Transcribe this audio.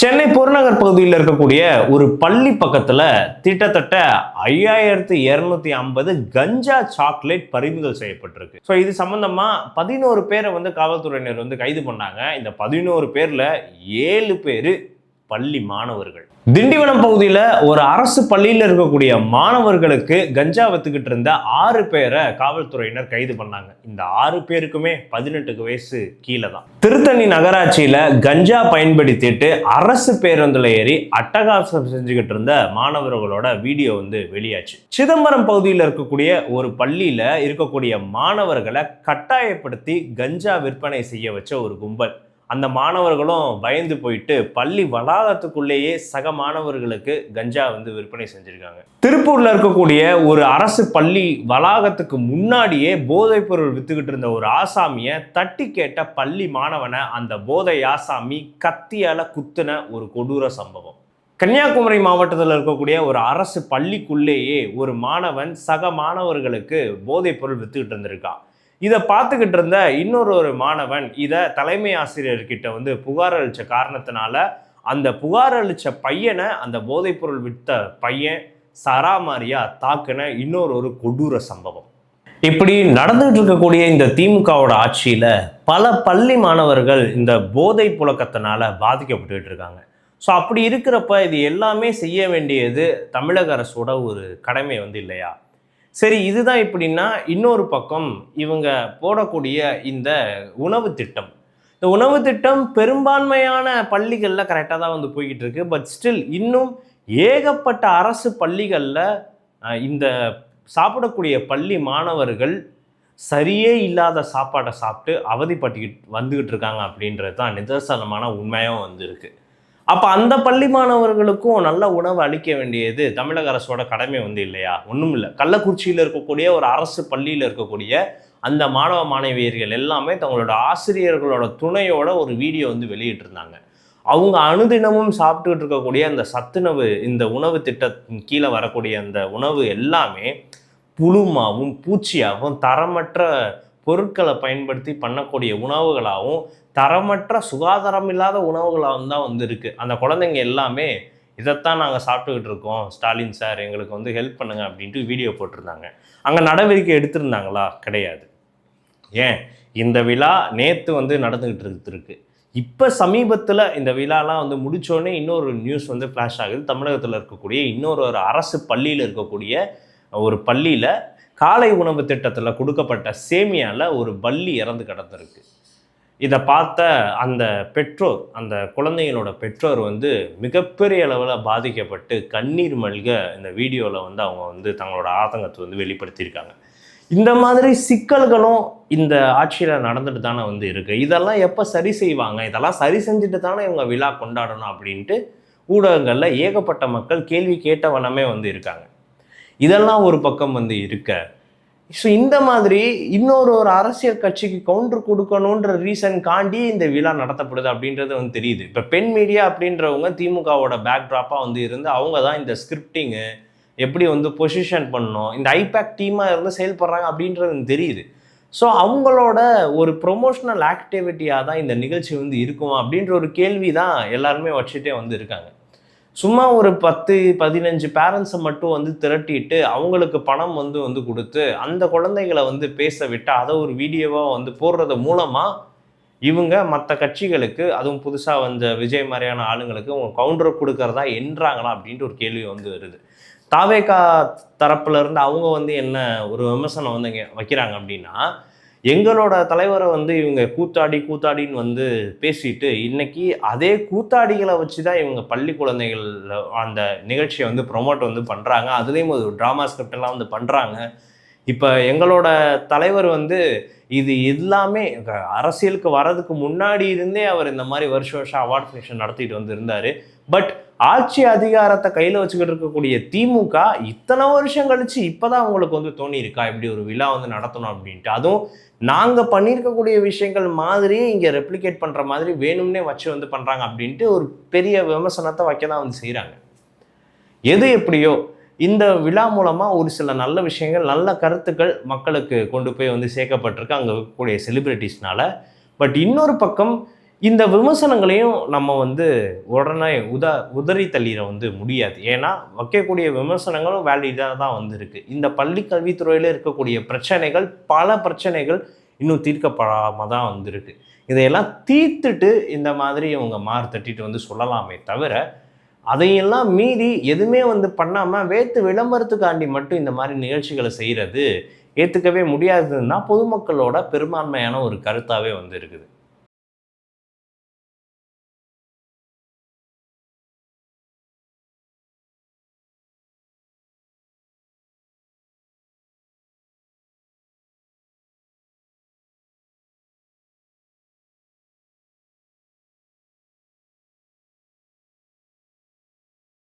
சென்னை புறநகர் பகுதியில் இருக்கக்கூடிய ஒரு பள்ளி பக்கத்துல கிட்டத்தட்ட ஐயாயிரத்து இருநூத்தி ஐம்பது கஞ்சா சாக்லேட் பறிமுதல் செய்யப்பட்டிருக்கு. ஸோ இது சம்பந்தமா பதினோரு பேரை வந்து காவல்துறையினர் வந்து கைது பண்ணாங்க. இந்த பதினோரு பேர்ல ஏழு பேர் பள்ளி மாணவர்கள். திண்டிவனம் பகுதியில் ஒரு அரசு பள்ளியில் இருக்கக்கூடிய மாணவர்களுக்கு கஞ்சா வித்துக்கிட்டு இருந்த ஆறு பேரை காவல்துறையினர் கைது பண்ணாங்க. இந்த ஆறு பேருக்குமே பதினெட்டுக்கு வயசு கீழே தான். திருத்தணி நகராட்சியில் கஞ்சா பயன்படுத்திட்டு அரசு பேருந்தில் ஏறி அட்டகாசம் செஞ்சுக்கிட்டு இருந்த மாணவர்களோட வீடியோ வந்து வெளியாச்சு. சிதம்பரம் பகுதியில் இருக்கக்கூடிய ஒரு பள்ளியில் இருக்கக்கூடிய மாணவர்களை கட்டாயப்படுத்தி கஞ்சா விற்பனை செய்ய வச்ச ஒரு கும்பல். அந்த மாணவர்களும் பயந்து போயிட்டு பள்ளி வளாகத்துக்குள்ளேயே சக மாணவர்களுக்கு கஞ்சா வந்து விற்பனை செஞ்சுருக்காங்க. திருப்பூரில் இருக்கக்கூடிய ஒரு அரசு பள்ளி வளாகத்துக்கு முன்னாடியே போதைப் பொருள் வித்துக்கிட்டு இருந்த ஒரு ஆசாமியை தட்டி கேட்ட பள்ளி மாணவனை அந்த போதை ஆசாமி கத்தியால் குத்துன ஒரு கொடூர சம்பவம். கன்னியாகுமரி மாவட்டத்தில் இருக்கக்கூடிய ஒரு அரசு பள்ளிக்குள்ளேயே ஒரு மாணவன் சக மாணவர்களுக்கு போதைப் பொருள் வித்துக்கிட்டு இருந்திருக்கான். இதை பார்த்துக்கிட்டு இருந்த இன்னொரு ஒரு மாணவன் இதை தலைமை ஆசிரியர்கிட்ட வந்து புகார் அளித்த காரணத்தினால அந்த புகார் அளித்த பையனை அந்த போதைப்பொருள் விற்ற பையன் சராமாரியா தாக்குன இன்னொரு ஒரு கொடூர சம்பவம். இப்படி நடந்துகிட்டு இருக்கக்கூடிய இந்த திமுகவோட ஆட்சியில் பல பள்ளி மாணவர்கள் இந்த போதை புழக்கத்தினால பாதிக்கப்பட்டுக்கிட்டு இருக்காங்க. ஸோ அப்படி இருக்கிறப்ப இது எல்லாமே செய்ய வேண்டியது தமிழக அரசோட ஒரு கடமை வந்து இல்லையா? சரி இதுதான் இப்படின்னா இன்னொரு பக்கம் இவங்க போடக்கூடிய இந்த உணவு திட்டம். இந்த உணவு திட்டம் பெரும்பான்மையான பள்ளிகளில் கரெக்டாக தான் வந்து போய்கிட்டு இருக்கு பட் ஸ்டில் இன்னும் ஏகப்பட்ட அரசு பள்ளிகளில் இந்த சாப்பிடக்கூடிய பள்ளி மாணவர்கள் சரியே இல்லாத சாப்பாடை சாப்பிட்டு அவதிப்பட்டுக்கிட்டு வந்துக்கிட்டு இருக்காங்க அப்படின்றது தான் நிதர்சனமான உண்மையும் வந்துருக்கு. அப்போ அந்த பள்ளி மாணவர்களுக்கும் நல்ல உணவு அளிக்க வேண்டியது தமிழக அரசோட கடமை வந்து இல்லையா? ஒன்றும் இல்லை. கள்ளக்குறிச்சியில் இருக்கக்கூடிய ஒரு அரசு பள்ளியில் இருக்கக்கூடிய அந்த மாணவ மாணவியர்கள் எல்லாமே தங்களோட ஆசிரியர்களோட துணையோட ஒரு வீடியோ வந்து வெளியிட்டிருந்தாங்க. அவங்க அனுதினமும் சாப்பிட்டுக்கிட்டு இருக்கக்கூடிய அந்த சத்துணவு இந்த உணவு திட்டத்தின் கீழே வரக்கூடிய அந்த உணவு எல்லாமே புழுமாவும் பூச்சியாகவும் தரமற்ற பொருட்களை பயன்படுத்தி பண்ணக்கூடிய உணவுகளாகவும் தரமற்ற சுகாதாரம் இல்லாத உணவுகளாகவும் தான் வந்து இருக்குது அந்த குழந்தைங்க எல்லாமே இதைத்தான் நாங்கள் சாப்பிட்டுக்கிட்டு இருக்கோம். ஸ்டாலின் சார் எங்களுக்கு வந்து ஹெல்ப் பண்ணுங்க அப்படின்ட்டு வீடியோ போட்டிருந்தாங்க. அங்கே நடவடிக்கை எடுத்திருந்தாங்களா? கிடையாது. ஏன்? இந்த விழா நேற்று வந்து நடந்துக்கிட்டு இருக்கு இப்போ சமீபத்தில் இந்த விழாலாம் வந்து முடித்தோடனே இன்னொரு நியூஸ் வந்து ஃப்ளாஷ் ஆகுது. தமிழகத்தில் இருக்கக்கூடிய இன்னொரு ஒரு அரசு பள்ளியில் இருக்கக்கூடிய ஒரு பள்ளியில் காலை உணவு திட்டத்தில் கொடுக்கப்பட்ட சேமியாவில் ஒரு பள்ளி இறந்து கிடந்திருக்கு. இதை பார்த்த அந்த பெற்றோர் அந்த குழந்தைகளோட பெற்றோர் வந்து மிகப்பெரிய அளவில் பாதிக்கப்பட்டு கண்ணீர் மல்க இந்த வீடியோவில் வந்து அவங்க வந்து தங்களோட ஆதங்கத்தை வந்து வெளிப்படுத்தியிருக்காங்க. இந்த மாதிரி சிக்கல்களும் இந்த ஆட்சியில் நடந்துட்டு தானே வந்து இருக்குது இதெல்லாம் எப்போ சரி செய்வாங்க? இதெல்லாம் சரி செஞ்சுட்டு தானே இவங்க விழா கொண்டாடணும் அப்படின்ட்டு ஊடகங்களில் ஏகப்பட்ட மக்கள் கேள்வி கேட்டவனமே வந்து இருக்காங்க. இதெல்லாம் ஒரு பக்கம் வந்து இருக்க. ஸோ இந்த மாதிரி இன்னொரு ஒரு அரசியல் கட்சிக்கு கவுண்டர் கொடுக்கணுன்ற ரீசன் காண்டி இந்த விழா நடத்தப்படுது அப்படின்றது வந்து தெரியுது. இப்போ பெண் மீடியா அப்படின்றவங்க திமுகவோட பேக்ட்ராப்பாக வந்து இருந்து அவங்க தான் இந்த ஸ்கிரிப்டிங்கு எப்படி வந்து பொசிஷன் பண்ணணும் இந்த ஐபேக் டீமாக இருந்து செயல்படுறாங்க அப்படின்றது தெரியுது. ஸோ அவங்களோட ஒரு ப்ரொமோஷனல் ஆக்டிவிட்டியாக தான் இந்த நிகழ்ச்சி வந்து இருக்குமா அப்படின்ற ஒரு கேள்வி தான் எல்லாருமே வச்சுட்டே வந்து இருக்காங்க. சும்மா ஒரு பத்து பதினஞ்சு பேரண்ட்ஸை மட்டும் வந்து திரட்டிட்டு அவங்களுக்கு பணம் வந்து வந்து கொடுத்து அந்த குழந்தைகளை வந்து பேச விட்டு அதை ஒரு வீடியோவாக வந்து போடுறது மூலமாக இவங்க மற்ற கட்சிகளுக்கு அதுவும் புதுசாக வந்த விஜய் மாதிரியான ஆளுங்களுக்கு அவங்க கவுண்டர் கொடுக்கறதா என்றாங்களா அப்படின்ட்டு ஒரு கேள்வி வந்து வருது. தாவேகா தரப்புல இருந்து அவங்க வந்து என்ன ஒரு விமர்சனம் வந்து வைக்கிறாங்க அப்படின்னா எங்களோட தலைவரை வந்து இவங்க கூத்தாடி கூத்தாடின்னு வந்து பேசிட்டு இன்னைக்கு அதே கூத்தாடிகளை வச்சு தான் இவங்க பள்ளி குழந்தைகள் அந்த நிகழ்ச்சியை வந்து ப்ரொமோட் வந்து பண்ணுறாங்க அதுலேயும் ஒரு ட்ராமா ஸ்கிரிப்ட் எல்லாம் வந்து பண்ணுறாங்க இப்போ எங்களோட தலைவர் வந்து இது எல்லாமே க- அரசியலுக்கு வர்றதுக்கு முன்னாடி இருந்தே அவர் இந்த மாதிரி வருஷ வருஷம் அவார்ட் ஃபங்க்ஷன் நடத்திட்டு வந்து இருந்தார். பட் ஆட்சி அதிகாரத்தை கையில் வச்சுக்கிட்டு இருக்கக்கூடிய திமுக இத்தனை வருஷம் கழிச்சு இப்போதான் அவங்களுக்கு வந்து தோணியிருக்கா இப்படி ஒரு விழா வந்து நடத்தணும் அப்படின்ட்டு. அதுவும் நாங்கள் பண்ணியிருக்கக்கூடிய விஷயங்கள் மாதிரியே இங்கே ரெப்ளிகேட் பண்ணுற மாதிரி வேணும்னே வச்சு வந்து பண்ணுறாங்க அப்படின்ட்டு ஒரு பெரிய விமர்சனத்தை வைக்க தான் வந்து செய்கிறாங்க எது எப்படியோ இந்த விழா மூலமாக ஒரு சில நல்ல விஷயங்கள் நல்ல கருத்துக்கள் மக்களுக்கு கொண்டு போய் வந்து சேர்க்கப்பட்டிருக்கு. அங்கே இருக்கக்கூடிய செலிப்ரிட்டிஸ்னால பட் இன்னொரு பக்கம் இந்த விமர்சனங்களையும் நம்ம வந்து உடனே உத உதறி தள்ளிட வந்து முடியாது. ஏன்னா வைக்கக்கூடிய விமர்சனங்களும் வேலிடாக தான் வந்திருக்கு. இந்த பள்ளி கல்வித்துறையில் இருக்கக்கூடிய பிரச்சனைகள் பல பிரச்சனைகள் இன்னும் தீர்க்கப்படாமல் தான் வந்திருக்கு. இதையெல்லாம் தீர்த்துட்டு இந்த மாதிரி இவங்க மாறு தட்டிட்டு வந்து சொல்லலாமே தவிர அதையெல்லாம் மீறி எதுவுமே வந்து பண்ணாமல் வேத்து விளம்பரத்துக்காண்டி மட்டும் இந்த மாதிரி நிகழ்ச்சிகளை செய்கிறது ஏற்றுக்கவே முடியாதுன்னா பொதுமக்களோட பெரும்பான்மையான ஒரு கருத்தாகவே வந்து இருக்குது.